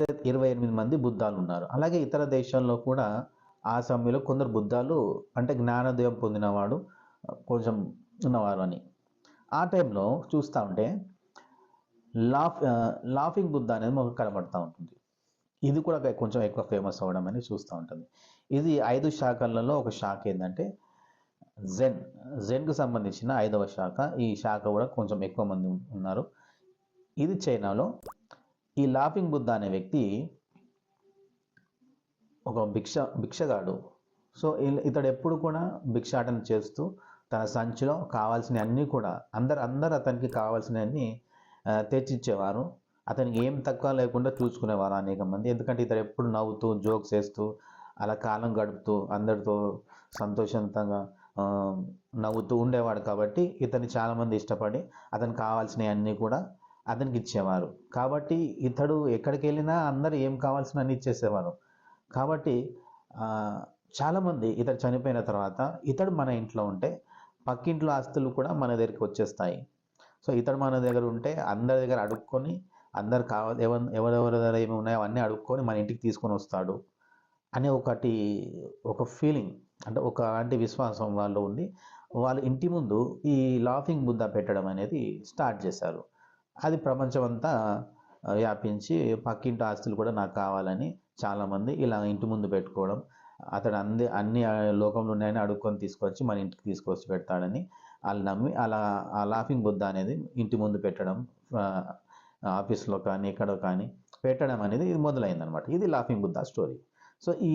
ఇరవై ఎనిమిది మంది బుద్ధాలు ఉన్నారు అలాగే ఇతర దేశాల్లో కూడా ఆ సమయంలో కొందరు బుద్ధాలు అంటే జ్ఞానోదయం పొందినవాడు కొంచెం ఉన్నవారు అని. ఆ టైంలో చూస్తూ ఉంటే లాఫ్ లాఫింగ్ బుద్ధ అనేది మనకు కనబడుతూ ఉంటుంది. ఇది కూడా కొంచెం ఎక్కువ ఫేమస్ అవ్వడం అనేది చూస్తూ ఉంటుంది. ఇది ఐదు శాఖలలో ఒక శాఖ ఏంటంటే జెన్. జెన్కు సంబంధించిన ఐదవ శాఖ. ఈ శాఖ కూడా కొంచెం ఎక్కువ మంది ఉన్నారు. ఇది చైనాలో ఈ లాఫింగ్ బుద్ధ అనే వ్యక్తి ఒక భిక్ష భిక్షగాడు. సో ఇతడు ఎప్పుడు కూడా భిక్షాటన చేస్తూ తన సంచిలో కావాల్సిన అన్నీ కూడా అందరు అందరు అతనికి కావాల్సినవన్నీ తెచ్చిచ్చేవారు. అతనికి ఏం తక్కువ లేకుండా చూసుకునేవారు అనేక మంది. ఎందుకంటే ఇతడు ఎప్పుడు నవ్వుతూ జోక్స్ వేస్తూ అలా కాలం గడుపుతూ అందరితో సంతోషంతంగా నవ్వుతూ ఉండేవాడు కాబట్టి ఇతన్ని చాలామంది ఇష్టపడి అతనికి కావాల్సినవి అన్నీ కూడా అతనికి ఇచ్చేవారు కాబట్టి ఇతడు ఎక్కడికి వెళ్ళినా అందరు ఏం కావాల్సిన అన్ని ఇచ్చేసేవారు. కాబట్టి చాలామంది ఇతడు చనిపోయిన తర్వాత ఇతడు మన ఇంట్లో ఉంటే పక్కింట్లో ఆస్తులు కూడా మన దగ్గరికి వచ్చేస్తాయి. సో ఇతడు మన దగ్గర ఉంటే అందరి దగ్గర అడుక్కొని అందరు కావాలి ఎవరు ఎవరెవరి దగ్గర ఏమి ఉన్నాయో అవన్నీ అడుక్కొని మన ఇంటికి తీసుకొని వస్తాడు అనే ఒకటి ఒక ఫీలింగ్ అంటే ఒక అలాంటి విశ్వాసం వాళ్ళు ఉంది వాళ్ళ ఇంటి ముందు ఈ లాఫింగ్ బుద్ధ పెట్టడం అనేది స్టార్ట్ చేశారు. అది ప్రపంచమంతా అంతా వ్యాపించి పక్కింటి ఆస్తులు కూడా నాకు కావాలని చాలామంది ఇలా ఇంటి ముందు పెట్టుకోవడం అతడు అంది అన్ని లోకంలో ఉన్నాయని అడుక్కొని తీసుకొచ్చి మన ఇంటికి తీసుకొచ్చి పెడతాడని వాళ్ళు నమ్మి అలా ఆ లాఫింగ్ బుద్ధ అనేది ఇంటి ముందు పెట్టడం ఆఫీస్లో కానీ ఎక్కడో కానీ పెట్టడం అనేది ఇది మొదలైందనమాట ఇది లాఫింగ్ బుద్ధ స్టోరీ. సో ఈ